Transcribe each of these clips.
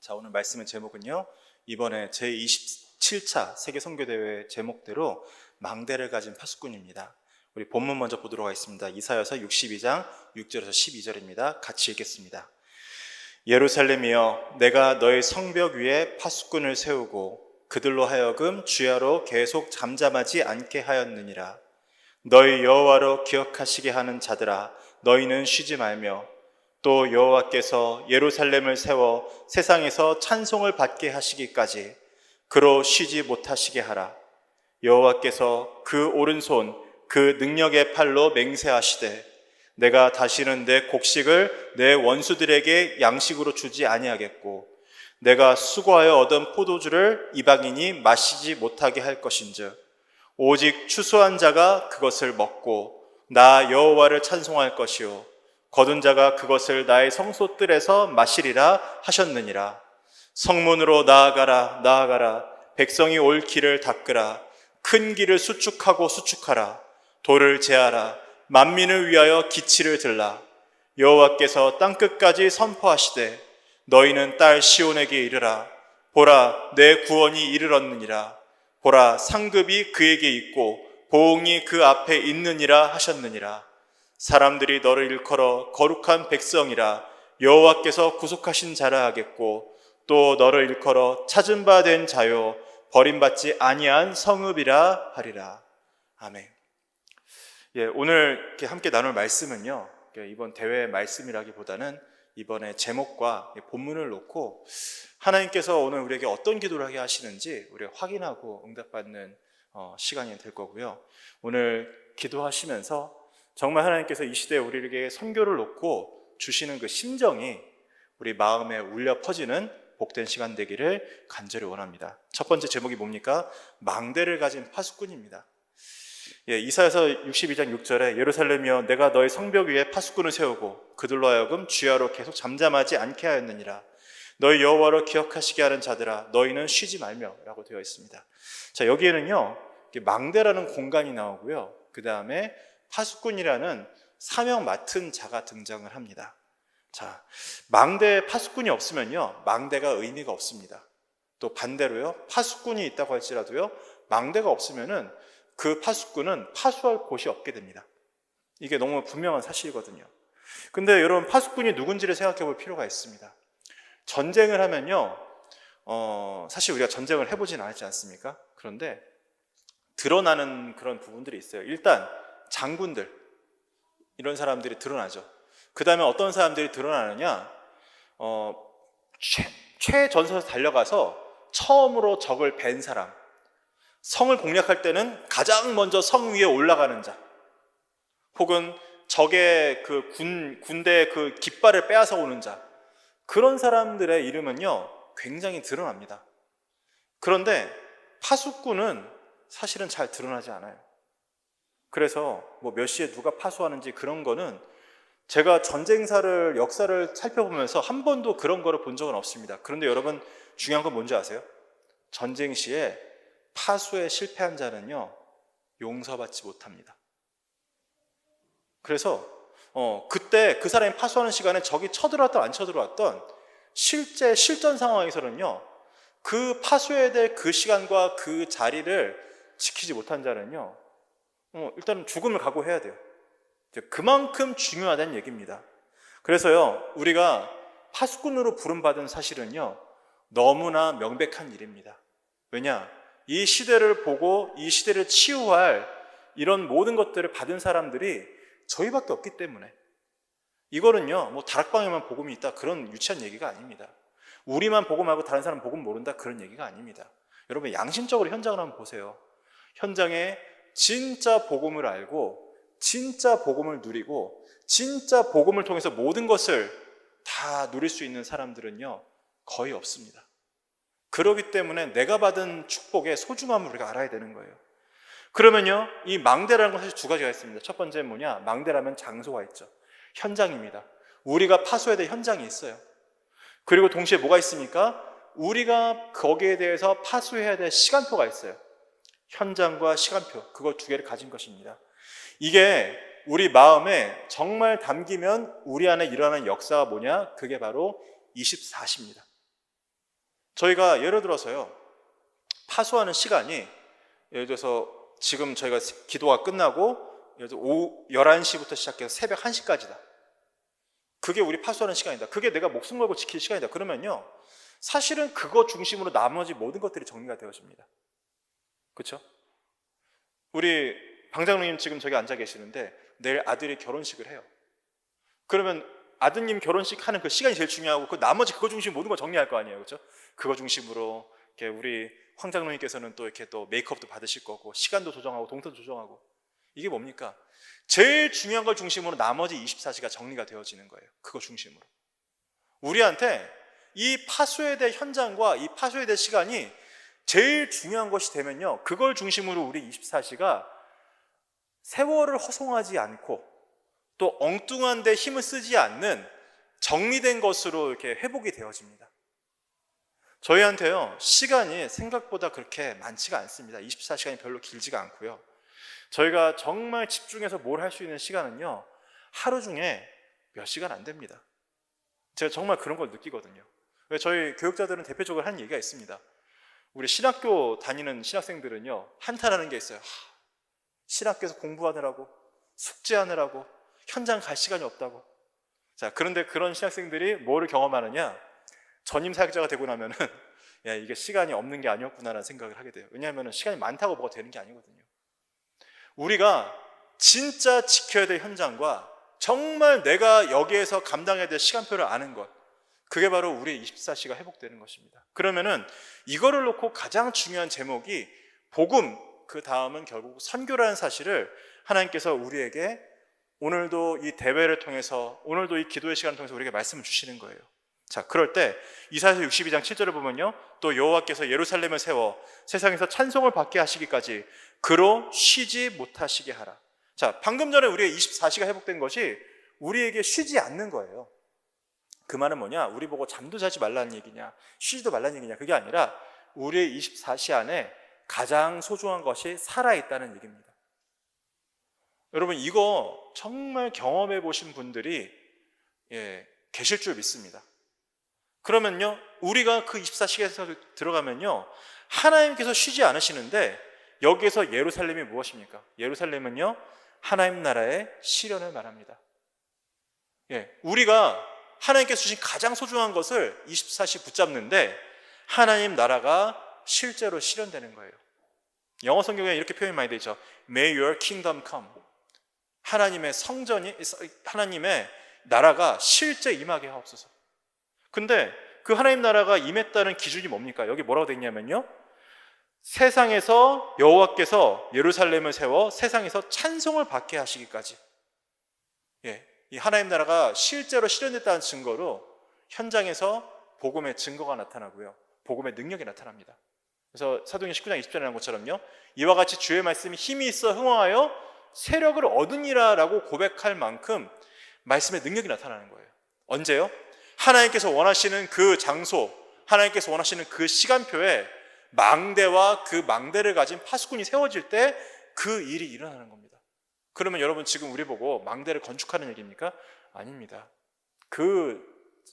자, 오늘 말씀의 제목은요. 이번에 제27차 세계 선교 대회 제목대로 망대를 가진 파수꾼입니다. 우리 본문 먼저 보도록 하겠습니다. 이사여서 62장 6절에서 12절입니다. 같이 읽겠습니다. 예루살렘이여 내가 너의 성벽 위에 파수꾼을 세우고 그들로 하여금 주야로 계속 잠잠하지 않게 하였느니라 너희 여호와로 기억하시게 하는 자들아 너희는 쉬지 말며 또 여호와께서 예루살렘을 세워 세상에서 찬송을 받게 하시기까지 그로 쉬지 못하시게 하라. 여호와께서 그 오른손 그 능력의 팔로 맹세하시되 내가 다시는 내 곡식을 내 원수들에게 양식으로 주지 아니하겠고 내가 수고하여 얻은 포도주를 이방인이 마시지 못하게 할 것인즉 오직 추수한 자가 그것을 먹고 나 여호와를 찬송할 것이요 거둔 자가 그것을 나의 성소뜰에서 마시리라 하셨느니라. 성문으로 나아가라 나아가라. 백성이 올 길을 닦으라. 큰 길을 수축하고 수축하라. 돌을 제하라. 만민을 위하여 기치를 들라. 여호와께서 땅 끝까지 선포하시되 너희는 딸 시온에게 이르라. 보라 내 구원이 이르렀느니라. 보라 상급이 그에게 있고 보응이 그 앞에 있느니라 하셨느니라 사람들이 너를 일컬어 거룩한 백성이라 여호와께서 구속하신 자라 하겠고 또 너를 일컬어 찾은 바 된 자요 버림받지 아니한 성읍이라 하리라 아멘. 예, 오늘 함께 나눌 말씀은요. 이번 대회 말씀이라기보다는 이번에 제목과 본문을 놓고 하나님께서 오늘 우리에게 어떤 기도를 하게 하시는지 우리가 확인하고 응답받는 어, 시간이 될 거고요. 오늘 기도하시면서 정말 하나님께서 이 시대에 우리에게 선교를 놓고 주시는 그 심정이 우리 마음에 울려 퍼지는 복된 시간 되기를 간절히 원합니다. 첫 번째 제목이 뭡니까? 망대를 가진 파수꾼입니다. 예, 이사에서 62장 6절에 예루살렘이여 내가 너의 성벽 위에 파수꾼을 세우고 그들로 하여금 주야로 계속 잠잠하지 않게 하였느니라. 너희 여호와로 기억하시게 하는 자들아 너희는 쉬지 말며라고 되어 있습니다. 자 여기에는요 망대라는 공간이 나오고요. 그 다음에 파수꾼이라는 사명 맡은 자가 등장을 합니다. 자 망대 파수꾼이 없으면요 망대가 의미가 없습니다. 또 반대로요 파수꾼이 있다고 할지라도요 망대가 없으면은 그 파수꾼은 파수할 곳이 없게 됩니다. 이게 너무 분명한 사실이거든요. 근데 여러분 파수꾼이 누군지를 생각해 볼 필요가 있습니다. 전쟁을 하면요, 어, 사실 우리가 전쟁을 해보진 않았지 않습니까? 그런데 드러나는 그런 부분들이 있어요. 일단 장군들 이런 사람들이 드러나죠. 그 다음에 어떤 사람들이 드러나느냐? 어, 최, 최전선에서 달려가서 처음으로 적을 벤 사람. 성을 공략할 때는 가장 먼저 성 위에 올라가는 자, 혹은 적의 그 군, 군대의 그 깃발을 빼앗아 오는 자, 그런 사람들의 이름은요, 굉장히 드러납니다. 그런데 파수꾼은 사실은 잘 드러나지 않아요. 그래서 뭐 몇 시에 누가 파수하는지 그런 거는 제가 전쟁사를, 역사를 살펴보면서 한 번도 그런 거를 본 적은 없습니다. 그런데 여러분, 중요한 건 뭔지 아세요? 전쟁 시에 파수에 실패한 자는요 용서받지 못합니다. 그래서 어, 그때 그 사람이 파수하는 시간에 적이 쳐들어왔던 안 쳐들어왔던 실제 실전 상황에서는요 그 파수해야 될그 시간과 그 자리를 지키지 못한 자는요 어, 일단은 죽음을 각오해야 돼요. 그만큼 중요하다는 얘기입니다. 그래서요 우리가 파수꾼으로 부름받은 사실은요 너무나 명백한 일입니다. 왜냐? 이 시대를 보고 이 시대를 치유할 이런 모든 것들을 받은 사람들이 저희밖에 없기 때문에 이거는요, 뭐 다락방에만 복음이 있다 그런 유치한 얘기가 아닙니다. 우리만 복음하고 다른 사람 복음 모른다 그런 얘기가 아닙니다. 여러분 양심적으로 현장을 한번 보세요. 현장에 진짜 복음을 알고 진짜 복음을 누리고 진짜 복음을 통해서 모든 것을 다 누릴 수 있는 사람들은요 거의 없습니다. 그러기 때문에 내가 받은 축복의 소중함을 우리가 알아야 되는 거예요. 그러면요, 이 망대라는 것은 두 가지가 있습니다. 첫 번째는 뭐냐? 망대라면 장소가 있죠. 현장입니다. 우리가 파수해야 될 현장이 있어요. 그리고 동시에 뭐가 있습니까? 우리가 거기에 대해서 파수해야 될 시간표가 있어요. 현장과 시간표, 그거 두 개를 가진 것입니다. 이게 우리 마음에 정말 담기면 우리 안에 일어나는 역사가 뭐냐? 그게 바로 24시입니다. 저희가 예를 들어서요. 파수하는 시간이 예를 들어서 지금 저희가 기도가 끝나고 예를 들어 오후 11시부터 시작해서 새벽 1시까지다. 그게 우리 파수하는 시간이다. 그게 내가 목숨 걸고 지킬 시간이다. 그러면요. 사실은 그거 중심으로 나머지 모든 것들이 정리가 되어집니다. 그렇죠? 우리 방장로님 지금 저기 앉아 계시는데 내일 아들이 결혼식을 해요. 그러면 아드님 결혼식 하는 그 시간이 제일 중요하고 그 나머지 그거 중심 모든 걸 정리할 거 아니에요, 그렇죠? 그거 중심으로 이렇게 우리 황장로님께서는 또 이렇게 또 메이크업도 받으실 거고 시간도 조정하고 동선도 조정하고 이게 뭡니까? 제일 중요한 걸 중심으로 나머지 24시가 정리가 되어지는 거예요. 그거 중심으로. 우리한테 이 파수에 대한 현장과 이 파수에 대한 시간이 제일 중요한 것이 되면요. 그걸 중심으로 우리 24시가 세월을 허송하지 않고 또 엉뚱한 데 힘을 쓰지 않는 정리된 것으로 이렇게 회복이 되어집니다. 저희한테요, 시간이 생각보다 그렇게 많지가 않습니다. 24시간이 별로 길지가 않고요. 저희가 정말 집중해서 뭘 할 수 있는 시간은요, 하루 중에 몇 시간 안 됩니다. 제가 정말 그런 걸 느끼거든요. 저희 교육자들은 대표적으로 하는 얘기가 있습니다. 우리 신학교 다니는 신학생들은요, 한탄하는 게 있어요. 하, 신학교에서 공부하느라고, 숙제하느라고, 현장 갈 시간이 없다고. 자, 그런데 그런 신학생들이 뭐를 경험하느냐? 전임 사역자가 되고 나면은, 야, 이게 시간이 없는 게 아니었구나라는 생각을 하게 돼요. 왜냐하면 시간이 많다고 뭐가 되는 게 아니거든요. 우리가 진짜 지켜야 될 현장과 정말 내가 여기에서 감당해야 될 시간표를 아는 것. 그게 바로 우리의 24시가 회복되는 것입니다. 그러면은 이거를 놓고 가장 중요한 제목이 복음, 그 다음은 결국 선교라는 사실을 하나님께서 우리에게 오늘도 이 대회를 통해서 오늘도 이 기도의 시간을 통해서 우리에게 말씀을 주시는 거예요. 자, 그럴 때 이사야서 62장 7절을 보면요. 또 여호와께서 예루살렘을 세워 세상에서 찬송을 받게 하시기까지 그로 쉬지 못하시게 하라. 자, 방금 전에 우리의 24시가 회복된 것이 우리에게 쉬지 않는 거예요. 그 말은 뭐냐? 우리 보고 잠도 자지 말라는 얘기냐? 쉬지도 말라는 얘기냐? 그게 아니라 우리의 24시 안에 가장 소중한 것이 살아있다는 얘기입니다. 여러분, 이거 정말 경험해 보신 분들이 예, 계실 줄 믿습니다. 그러면요, 우리가 그 24시간에서 들어가면요, 하나님께서 쉬지 않으시는데 여기에서 예루살렘이 무엇입니까? 예루살렘은요, 하나님 나라의 실현을 말합니다. 예, 우리가 하나님께서 주신 가장 소중한 것을 24시 붙잡는데 하나님 나라가 실제로 실현되는 거예요. 영어 성경에 이렇게 표현이 많이 되죠. May your kingdom come. 하나님의 성전이 하나님의 나라가 실제 임하게 하옵소서. 근데 그 하나님 나라가 임했다는 기준이 뭡니까? 여기 뭐라고 되어 있냐면요. 세상에서 여호와께서 예루살렘을 세워 세상에서 찬송을 받게 하시기까지. 예. 이 하나님 나라가 실제로 실현됐다는 증거로 현장에서 복음의 증거가 나타나고요. 복음의 능력이 나타납니다. 그래서 사도행 19장 20절에 나온 것처럼요. 이와 같이 주의 말씀이 힘이 있어 흥황하여 세력을 얻으니라라고 고백할 만큼 말씀의 능력이 나타나는 거예요. 언제요? 하나님께서 원하시는 그 장소, 하나님께서 원하시는 그 시간표에 망대와 그 망대를 가진 파수꾼이 세워질 때 그 일이 일어나는 겁니다. 그러면 여러분 지금 우리 보고 망대를 건축하는 얘기입니까? 아닙니다. 그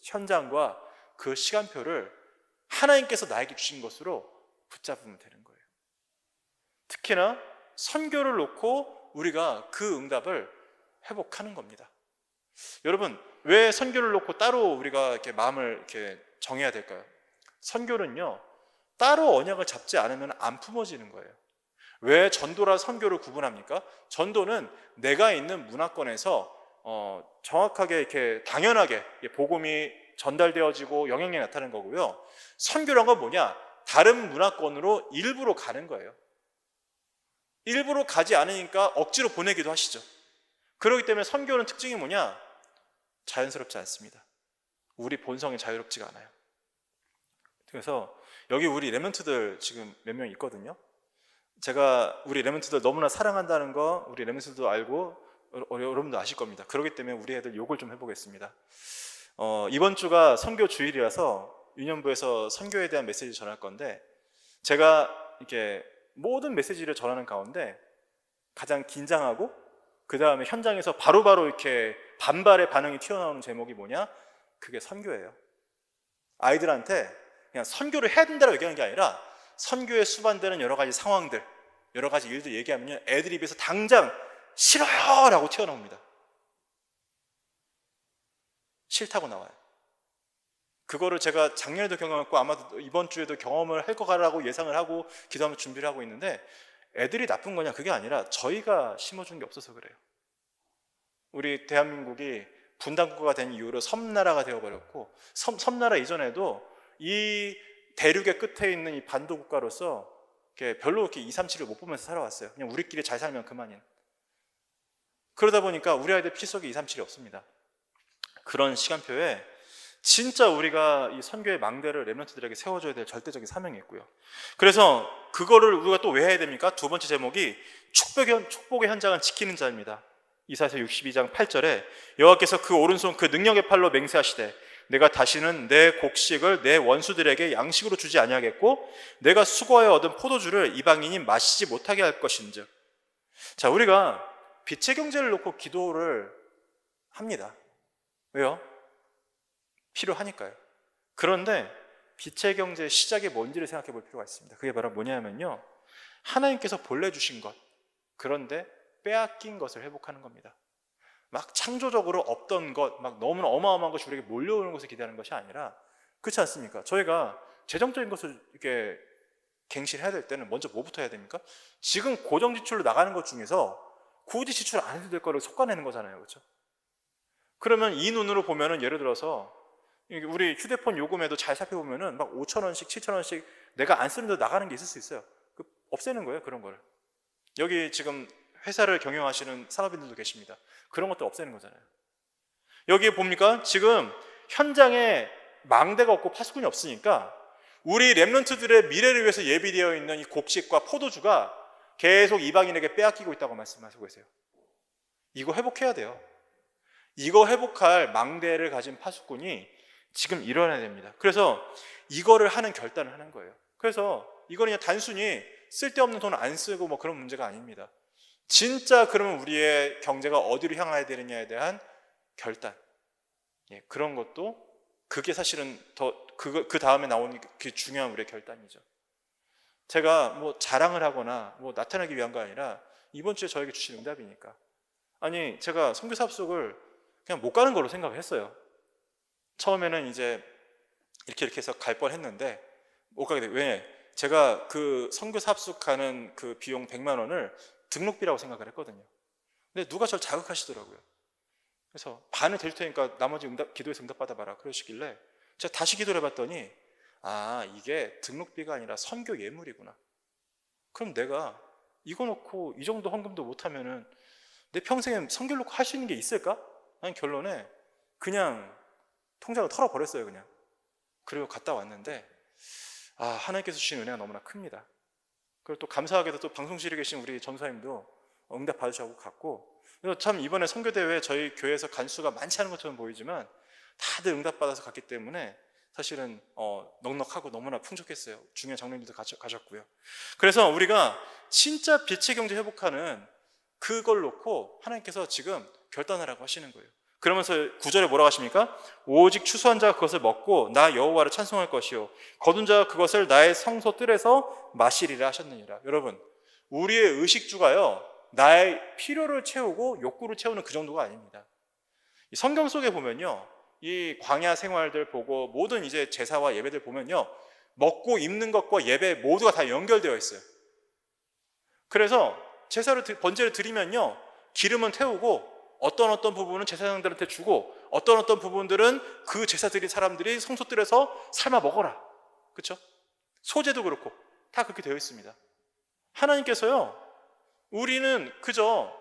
현장과 그 시간표를 하나님께서 나에게 주신 것으로 붙잡으면 되는 거예요. 특히나 선교를 놓고 우리가 그 응답을 회복하는 겁니다. 여러분, 왜 선교를 놓고 따로 우리가 이렇게 마음을 이렇게 정해야 될까요? 선교는요, 따로 언약을 잡지 않으면 안 품어지는 거예요. 왜 전도라 선교를 구분합니까? 전도는 내가 있는 문화권에서 어, 정확하게 이렇게 당연하게 복음이 전달되어지고 영향력이 나타나는 거고요. 선교란 건 뭐냐? 다른 문화권으로 일부러 가는 거예요. 일부러 가지 않으니까 억지로 보내기도 하시죠. 그렇기 때문에 선교는 특징이 뭐냐? 자연스럽지 않습니다. 우리 본성이 자유롭지가 않아요. 그래서 여기 우리 레멘트들 지금 몇 명 있거든요. 제가 우리 레멘트들 너무나 사랑한다는 거 우리 레멘트들도 알고 여러분도 아실 겁니다. 그렇기 때문에 우리 애들 욕을 좀 해보겠습니다. 어, 이번 주가 선교 주일이라서 유년부에서 선교에 대한 메시지 전할 건데 제가 이렇게 모든 메시지를 전하는 가운데 가장 긴장하고 그 다음에 현장에서 바로바로 바로 이렇게 반발의 반응이 튀어나오는 제목이 뭐냐? 그게 선교예요. 아이들한테 그냥 선교를 해야 된다고 얘기하는 게 아니라 선교에 수반되는 여러 가지 상황들, 여러 가지 일들 얘기하면 애들이 입에서 당장 싫어요 라고 튀어나옵니다. 싫다고 나와요. 그거를 제가 작년에도 경험했고 아마도 이번 주에도 경험을 할 거라고 예상을 하고 기도하면 준비를 하고 있는데 애들이 나쁜 거냐 그게 아니라 저희가 심어준 게 없어서 그래요. 우리 대한민국이 분단국가가 된 이후로 섬나라가 되어버렸고 섬, 섬나라 이전에도 이 대륙의 끝에 있는 이 반도 국가로서 별로 이렇게 2, 3, 7을 못 보면서 살아왔어요. 그냥 우리끼리 잘 살면 그만인. 그러다 보니까 우리 아이들 피 속에 2, 3, 7이 없습니다. 그런 시간표에 진짜 우리가 이 선교의 망대를 렘런트들에게 세워줘야 될 절대적인 사명이 있고요. 그래서 그거를 우리가 또 왜 해야 됩니까? 두 번째 제목이 축복의, 축복의 현장은 지키는 자입니다. 이사서 62장 8절에 여호와께서 그 오른손 그 능력의 팔로 맹세하시되 내가 다시는 내 곡식을 내 원수들에게 양식으로 주지 아니하겠고 내가 수고하여 얻은 포도주를 이방인이 마시지 못하게 할 것인즉 자 우리가 빛의 경제를 놓고 기도를 합니다. 왜요? 필요하니까요. 그런데 빛의 경제의 시작이 뭔지를 생각해 볼 필요가 있습니다. 그게 바로 뭐냐면요. 하나님께서 본래 주신 것, 그런데 빼앗긴 것을 회복하는 겁니다. 막 창조적으로 없던 것, 막 너무나 어마어마한 것이 우리에게 몰려오는 것을 기대하는 것이 아니라 그렇지 않습니까? 저희가 재정적인 것을 이렇게 갱신해야 될 때는 먼저 뭐부터 해야 됩니까? 지금 고정 지출로 나가는 것 중에서 굳이 지출 안 해도 될 거를 솎아내는 거잖아요. 그렇죠? 그러면 이 눈으로 보면은 예를 들어서 우리 휴대폰 요금에도 잘 살펴보면은 막 5천 원씩, 7천 원씩 내가 안 쓰는 데 나가는 게 있을 수 있어요. 그 없애는 거예요, 그런 거를. 여기 지금 회사를 경영하시는 산업인들도 계십니다. 그런 것도 없애는 거잖아요. 여기에 봅니까? 지금 현장에 망대가 없고 파수꾼이 없으니까 우리 랩런트들의 미래를 위해서 예비되어 있는 이 곡식과 포도주가 계속 이방인에게 빼앗기고 있다고 말씀하시고 계세요. 이거 회복해야 돼요. 이거 회복할 망대를 가진 파수꾼이 지금 일어나야 됩니다. 그래서 이거를 하는 결단을 하는 거예요. 그래서 이거는 그냥 단순히 쓸데없는 돈을 안 쓰고 뭐 그런 문제가 아닙니다. 진짜 그러면 우리의 경제가 어디로 향해야 되느냐에 대한 결단. 예, 그런 것도 그게 사실은 더 그 그 다음에 나오는 그 중요한 우리의 결단이죠. 제가 뭐 자랑을 하거나 뭐 나타나기 위한 거 아니라 이번 주에 저에게 주신 응답이니까. 아니 제가 선교사 합숙을 그냥 못 가는 걸로 생각을 했어요. 처음에는 이제 이렇게 이렇게 해서 갈 뻔 했는데 못 가게 돼. 왜? 제가 그 선교사 합숙하는 그 비용 100만 원을 등록비라고 생각을 했거든요. 근데 누가 저를 자극하시더라고요. 그래서 반을 될 테니까 나머지 응답, 기도에서 응답 받아봐라 그러시길래 제가 다시 기도를 해봤더니 아 이게 등록비가 아니라 선교 예물이구나. 그럼 내가 이거 놓고 이 정도 헌금도 못하면은 내 평생에 선교를 놓고 할 수 있는 게 있을까? 하는 결론에 그냥 통장을 털어버렸어요 그냥. 그리고 갔다 왔는데 아 하나님께서 주신 은혜가 너무나 큽니다. 그리고 또 감사하게도 또 방송실에 계신 우리 전사님도 응답 받으셔고 갔고 그래서 참 이번에 선교대회 저희 교회에서 간수가 많지 않은 것처럼 보이지만 다들 응답 받아서 갔기 때문에 사실은 어, 넉넉하고 너무나 풍족했어요. 중요한 장로님도 가셨고요. 그래서 우리가 진짜 빛의 경제 회복하는 그걸 놓고 하나님께서 지금 결단하라고 하시는 거예요. 그러면서 구절에 뭐라고 하십니까? 오직 추수한 자가 그것을 먹고 나 여호와를 찬송할 것이요 거둔 자가 그것을 나의 성소 뜰에서 마시리라 하셨느니라. 여러분, 우리의 의식주가요. 나의 필요를 채우고 욕구를 채우는 그 정도가 아닙니다. 성경 속에 보면요. 이 광야 생활들 보고 모든 이제 제사와 예배들 보면요. 먹고 입는 것과 예배 모두가 다 연결되어 있어요. 그래서 제사를 번제를 드리면요. 기름은 태우고 어떤 어떤 부분은 제사장들한테 주고 어떤 어떤 부분들은 그 제사 드린 사람들이 성소들에서 삶아 먹어라. 그렇죠? 소재도 그렇고 다 그렇게 되어 있습니다. 하나님께서요. 우리는 그저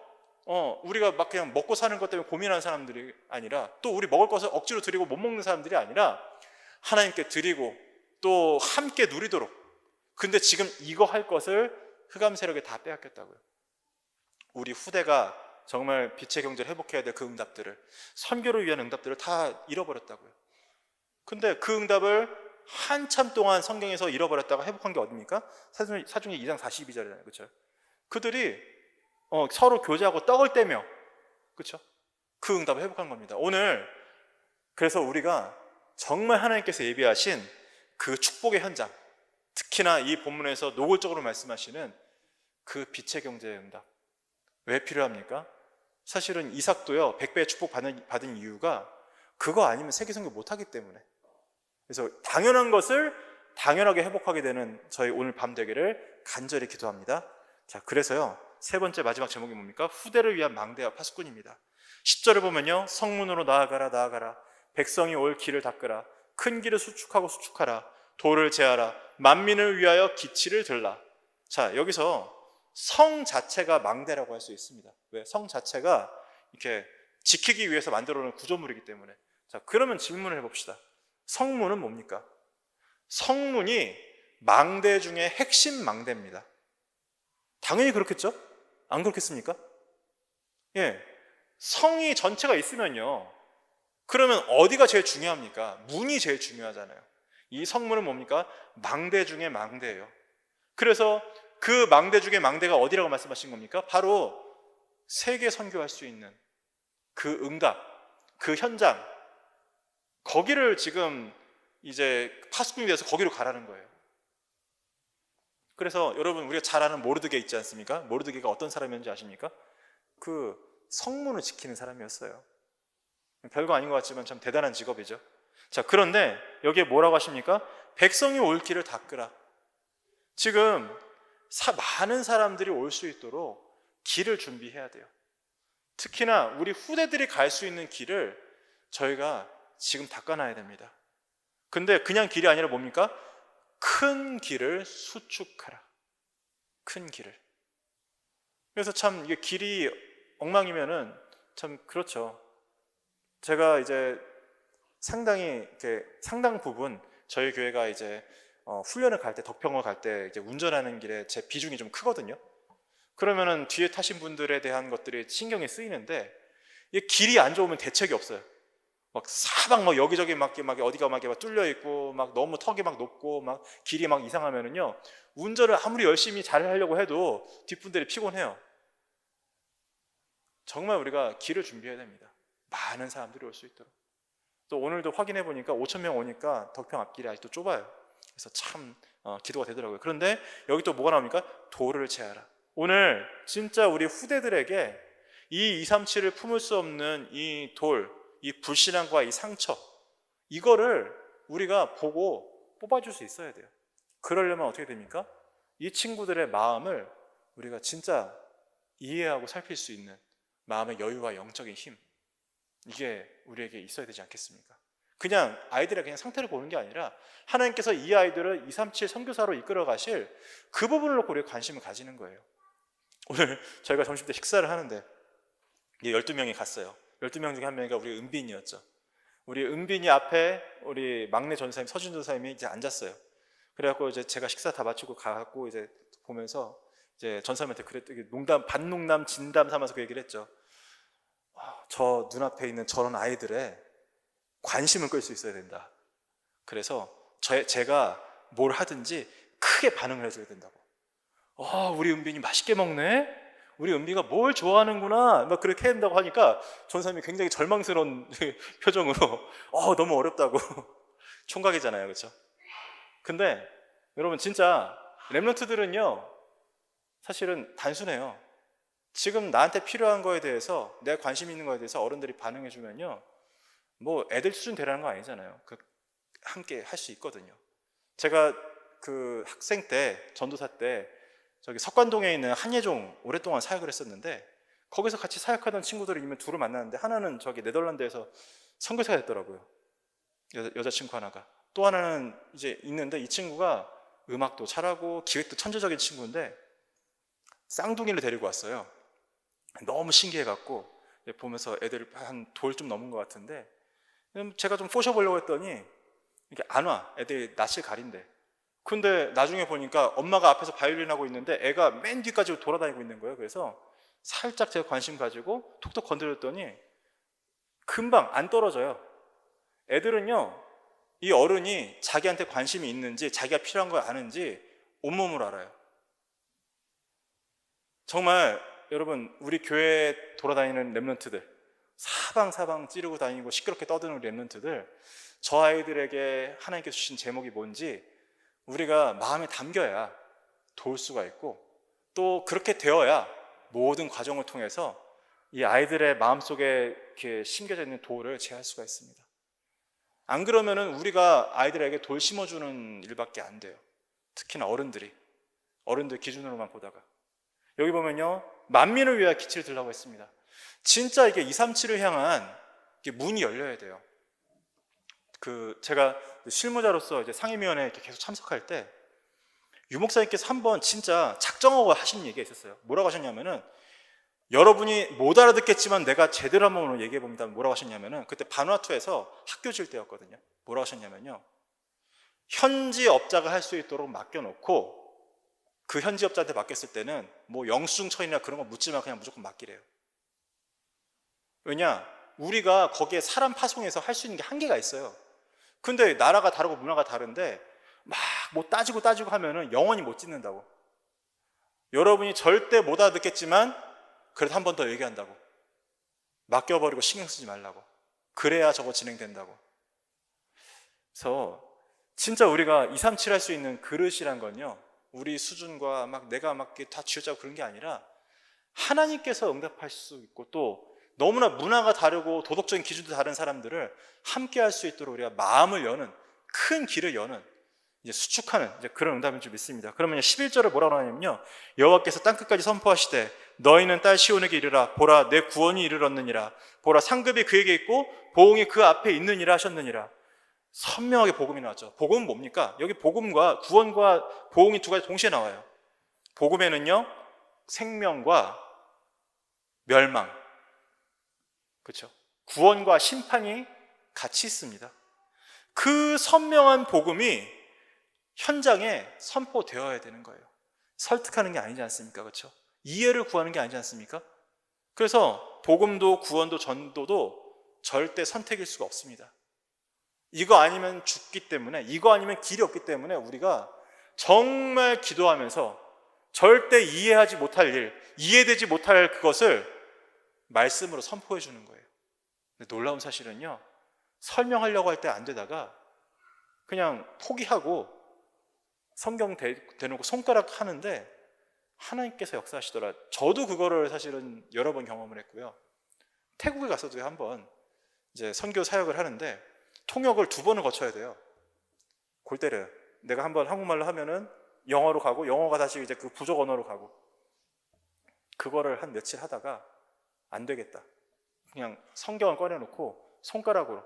어, 우리가 막 그냥 먹고 사는 것 때문에 고민하는 사람들이 아니라 또 우리 먹을 것을 억지로 드리고 못 먹는 사람들이 아니라 하나님께 드리고 또 함께 누리도록 근데 지금 이거 할 것을 흑암 세력에 다 빼앗겼다고요. 우리 후대가 정말 빛의 경제를 회복해야 될 그 응답들을 선교를 위한 응답들을 다 잃어버렸다고요. 근데 그 응답을 한참 동안 성경에서 잃어버렸다가 회복한 게 어딥니까? 사중에 2장 42절이잖아요. 그렇죠? 그들이 어, 서로 교제하고 떡을 떼며 그렇죠? 그 응답을 회복한 겁니다. 오늘 그래서 우리가 정말 하나님께서 예비하신 그 축복의 현장, 특히나 이 본문에서 노골적으로 말씀하시는 그 빛의 경제의 응답. 왜 필요합니까? 사실은 이삭도요, 백배의 축복 받은, 받은 이유가 그거 아니면 세계 선교 못하기 때문에. 그래서 당연한 것을 당연하게 회복하게 되는 저희 오늘 밤 되기를 간절히 기도합니다. 자, 그래서요, 세 번째 마지막 제목이 뭡니까? 후대를 위한 망대와 파수꾼입니다. 10절을 보면요, 성문으로 나아가라, 나아가라. 백성이 올 길을 닦으라. 큰 길을 수축하고 수축하라. 돌을 제하라. 만민을 위하여 기치를 들라. 자, 여기서 성 자체가 망대라고 할 수 있습니다. 왜? 성 자체가 이렇게 지키기 위해서 만들어 놓은 구조물이기 때문에. 자, 그러면 질문을 해봅시다. 성문은 뭡니까? 성문이 망대 중에 핵심 망대입니다. 당연히 그렇겠죠? 안 그렇겠습니까? 예. 성이 전체가 있으면요. 그러면 어디가 제일 중요합니까? 문이 제일 중요하잖아요. 이 성문은 뭡니까? 망대 중에 망대예요. 그래서 그 망대 중에 망대가 어디라고 말씀하신 겁니까? 바로 세계 선교할 수 있는 그 응답, 그 현장, 거기를 지금 이제 파수꾼이 돼서 거기로 가라는 거예요. 그래서 여러분 우리가 잘 아는 모르드게 있지 않습니까? 모르드게가 어떤 사람이었는지 아십니까? 그 성문을 지키는 사람이었어요. 별거 아닌 것 같지만 참 대단한 직업이죠. 자, 그런데 여기에 뭐라고 하십니까? 백성이 올 길을 닦으라. 지금 사- 많은 사람들이 올 수 있도록 길을 준비해야 돼요. 특히나 우리 후대들이 갈 수 있는 길을 저희가 지금 닦아놔야 됩니다. 근데 그냥 길이 아니라 뭡니까? 큰 길을 수축하라. 큰 길을. 그래서 참 이게 길이 엉망이면은 참 그렇죠. 제가 이제 상당히 이렇게 상당 부분 저희 교회가 이제 어, 훈련을 갈 때 덕평을 갈 때 이제 운전하는 길에 제 비중이 좀 크거든요. 그러면은 뒤에 타신 분들에 대한 것들이 신경이 쓰이는데 이 길이 안 좋으면 대책이 없어요. 막 사방 막 여기저기 막, 막 어디가 막, 막 뚫려 있고 막 너무 턱이 막 높고 막 길이 막 이상하면은요 운전을 아무리 열심히 잘 하려고 해도 뒷분들이 피곤해요. 정말 우리가 길을 준비해야 됩니다. 많은 사람들이 올 수 있도록. 또 오늘도 확인해 보니까 5천 명 오니까 덕평 앞길이 아직도 좁아요. 그래서 참 어, 기도가 되더라고요. 그런데 여기 또 뭐가 나옵니까? 돌을 제하라. 오늘 진짜 우리 후대들에게 이 237을 품을 수 없는 이 돌, 이 불신앙과 이 상처, 이거를 우리가 보고 뽑아줄 수 있어야 돼요. 그러려면 어떻게 됩니까? 이 친구들의 마음을 우리가 진짜 이해하고 살필 수 있는 마음의 여유와 영적인 힘, 이게 우리에게 있어야 되지 않겠습니까? 그냥 아이들의 그냥 상태를 보는 게 아니라 하나님께서 이 아이들을 237 선교사로 이끌어 가실 그 부분을 놓고 우리가 관심을 가지는 거예요. 오늘 저희가 점심 때 식사를 하는데 12명이 갔어요. 12명 중에 한 명이가 우리 은빈이었죠. 우리 은빈이 앞에 우리 막내 전사님 서준 전사님이 이제 앉았어요. 그래갖고 이제 제가 식사 다 마치고 가갖고 이제 보면서 이제 전사님한테 그랬더니 농담 반농담 진담 삼아서 그 얘기를 했죠. 아, 저 눈앞에 있는 저런 아이들의 관심을 끌 수 있어야 된다. 그래서 저, 제가 뭘 하든지 크게 반응을 해줘야 된다고. 아, 우리 은빈이 맛있게 먹네? 우리 은비가 뭘 좋아하는구나 막 그렇게 된다고 하니까 전사님이 굉장히 절망스러운 표정으로 어 너무 어렵다고 총각이잖아요 그렇죠 근데 여러분 진짜 랩런트들은요 사실은 단순해요 지금 나한테 필요한 거에 대해서 내가 관심 있는 거에 대해서 어른들이 반응해 주면요 뭐 애들 수준 되라는 거 아니잖아요 그 함께 할 수 있거든요 제가 그 학생 때 전도사 때 저기 석관동에 있는 한예종 오랫동안 사역을 했었는데 거기서 같이 사역하던 친구들이 이면 둘을 만났는데 하나는 저기 네덜란드에서 선교사가 됐더라고요. 여, 여자친구 하나가. 또 하나는 이제 있는데 이 친구가 음악도 잘하고 기획도 천재적인 친구인데 쌍둥이를 데리고 왔어요. 너무 신기해갖고 보면서 애들 한 돌 좀 넘은 것 같은데 제가 좀 꼬셔보려고 했더니 이게 안 와. 애들이 낯을 가린대. 근데 나중에 보니까 엄마가 앞에서 바이올린 하고 있는데 애가 맨 뒤까지 돌아다니고 있는 거예요. 그래서 살짝 제가 관심 가지고 톡톡 건드렸더니 금방 안 떨어져요. 애들은요, 이 어른이 자기한테 관심이 있는지 자기가 필요한 걸 아는지 온몸으로 알아요. 정말 여러분, 우리 교회에 돌아다니는 랩런트들, 사방사방 찌르고 다니고 시끄럽게 떠드는 랩런트들, 저 아이들에게 하나님께서 주신 제목이 뭔지 우리가 마음에 담겨야 도울 수가 있고 또 그렇게 되어야 모든 과정을 통해서 이 아이들의 마음속에 이렇게 심겨져 있는 돌을 제할 수가 있습니다. 안 그러면은 우리가 아이들에게 돌 심어주는 일밖에 안 돼요. 특히나 어른들이 어른들 기준으로만 보다가 여기 보면요 만민을 위하여 기치를 들라고 했습니다. 진짜 이게 237을 향한 문이 열려야 돼요. 그 제가 실무자로서 이제 상임위원회에 이렇게 계속 참석할 때 유목사님께서 한 번 진짜 작정하고 하신 얘기가 있었어요. 뭐라고 하셨냐면은 여러분이 못 알아듣겠지만 내가 제대로 한번 얘기해 봅니다. 뭐라고 하셨냐면은 그때 바누아투에서 학교 질 때였거든요. 뭐라고 하셨냐면요. 현지 업자가 할 수 있도록 맡겨놓고 그 현지 업자한테 맡겼을 때는 뭐 영수증 처리나 그런 거 묻지만 그냥 무조건 맡기래요. 왜냐? 우리가 거기에 사람 파송해서 할 수 있는 게 한계가 있어요. 근데 나라가 다르고 문화가 다른데 막 뭐 따지고 따지고 하면은 영원히 못 짓는다고. 여러분이 절대 못 알아듣겠지만 그래도 한 번 더 얘기한다고. 맡겨버리고 신경 쓰지 말라고. 그래야 저거 진행된다고. 그래서 진짜 우리가 2, 3, 7 할 수 있는 그릇이란 건요. 우리 수준과 막 내가 막 다 쥐어짜고 그런 게 아니라 하나님께서 응답할 수 있고 또 너무나 문화가 다르고 도덕적인 기준도 다른 사람들을 함께 할 수 있도록 우리가 마음을 여는 큰 길을 여는 이제 수축하는 이제 그런 응답인 줄 믿습니다. 그러면 11절을 뭐라고 하냐면요. 여호와께서 땅 끝까지 선포하시되 너희는 딸 시온에게 이르라 보라 내 구원이 이르렀느니라 보라 상급이 그에게 있고 보응이 그 앞에 있느니라 하셨느니라. 선명하게 복음이 나왔죠. 복음은 뭡니까? 여기 복음과 구원과 보응이 두 가지 동시에 나와요. 복음에는요. 생명과 멸망 그렇죠? 구원과 심판이 같이 있습니다. 그 선명한 복음이 현장에 선포되어야 되는 거예요. 설득하는 게 아니지 않습니까? 그렇죠? 이해를 구하는 게 아니지 않습니까? 그래서 복음도 구원도 전도도 절대 선택일 수가 없습니다. 이거 아니면 죽기 때문에 이거 아니면 길이 없기 때문에 우리가 정말 기도하면서 절대 이해하지 못할 일, 이해되지 못할 그것을 말씀으로 선포해 주는 거예요. 근데 놀라운 사실은요, 설명하려고 할 때 안 되다가 그냥 포기하고 성경 대, 대놓고 손가락 하는데 하나님께서 역사하시더라. 저도 그거를 사실은 여러 번 경험을 했고요. 태국에 가서도 한 번 이제 선교 사역을 하는데 통역을 두 번을 거쳐야 돼요. 골 때려요. 내가 한 번 한국말로 하면은 영어로 가고 영어가 다시 이제 그 부족 언어로 가고 그거를 한 며칠 하다가 안 되겠다. 그냥 성경을 꺼내놓고 손가락으로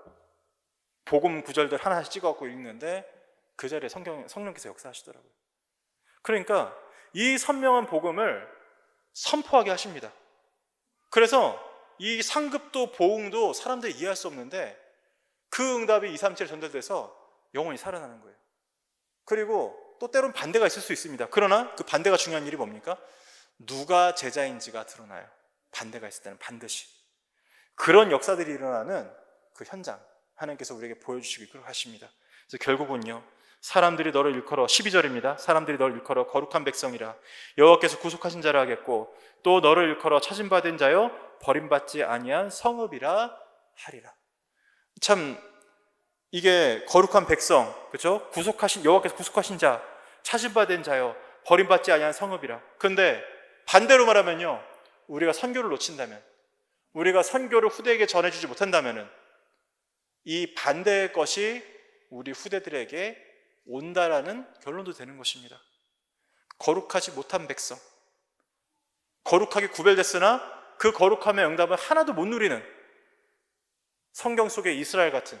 복음 구절들 하나씩 찍어갖고 읽는데 그 자리에 성경, 성령께서 역사하시더라고요. 그러니까 이 선명한 복음을 선포하게 하십니다. 그래서 이 상급도 보응도 사람들이 이해할 수 없는데 그 응답이 2, 3, 7 전달돼서 영원히 살아나는 거예요. 그리고 또 때론 반대가 있을 수 있습니다. 그러나 그 반대가 중요한 일이 뭡니까? 누가 제자인지가 드러나요. 반대가 있을 때는 반드시. 그런 역사들이 일어나는 그 현장, 하나님께서 우리에게 보여주시고 이끌어 가십니다. 그래서 결국은요, 사람들이 너를 일컬어 12절입니다. 사람들이 너를 일컬어 거룩한 백성이라 여호와께서 구속하신 자라 하겠고 또 너를 일컬어 찾은 받은 자여 버림받지 아니한 성읍이라 하리라. 참 이게 거룩한 백성, 그렇죠? 구속하신 여호와께서 구속하신 자, 찾은 받은 자여 버림받지 아니한 성읍이라. 근데 반대로 말하면요. 우리가 선교를 놓친다면 우리가 선교를 후대에게 전해주지 못한다면은 이 반대의 것이 우리 후대들에게 온다라는 결론도 되는 것입니다. 거룩하지 못한 백성. 거룩하게 구별됐으나 그 거룩함의 응답을 하나도 못 누리는 성경 속의 이스라엘 같은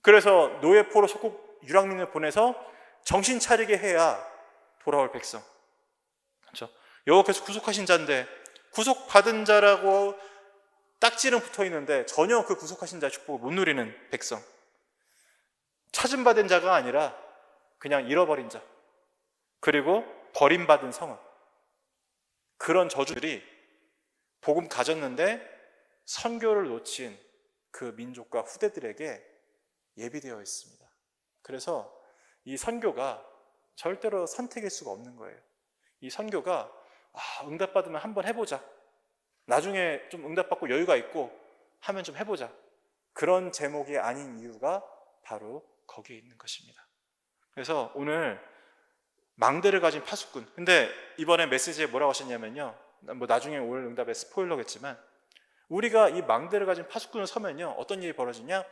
그래서 노예포로 속국 유랑민을 보내서 정신 차리게 해야 돌아올 백성. 그렇죠? 여호와께서 구속하신 자인데 구속받은 자라고 딱지는 붙어 있는데 전혀 그 구속하신 자의 축복을 못 누리는 백성. 찾은 받은 자가 아니라 그냥 잃어버린 자. 그리고 버림받은 성읍. 그런 저주들이 복음 가졌는데 선교를 놓친 그 민족과 후대들에게 예비되어 있습니다. 그래서 이 선교가 절대로 선택일 수가 없는 거예요. 이 선교가 아, 응답받으면 한번 해보자. 나중에 좀 응답받고 여유가 있고 하면 좀 해보자. 그런 제목이 아닌 이유가 바로 거기에 있는 것입니다. 그래서 오늘 망대를 가진 파수꾼. 근데 이번에 메시지에 뭐라고 하셨냐면요. 뭐 나중에 올 응답의 스포일러겠지만 우리가 이 망대를 가진 파수꾼을 서면요. 어떤 일이 벌어지냐?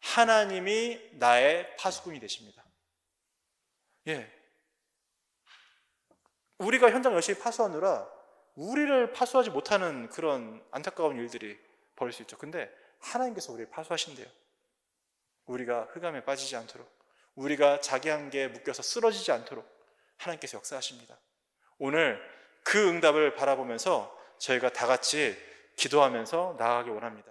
하나님이 나의 파수꾼이 되십니다. 예. 우리가 현장 열심히 파수하느라 우리를 파수하지 못하는 그런 안타까운 일들이 벌일 수 있죠. 근데 하나님께서 우리를 파수하신대요. 우리가 흑암에 빠지지 않도록, 우리가 자기 한계에 묶여서 쓰러지지 않도록 하나님께서 역사하십니다. 오늘 그 응답을 바라보면서 저희가 다 같이 기도하면서 나아가기 원합니다.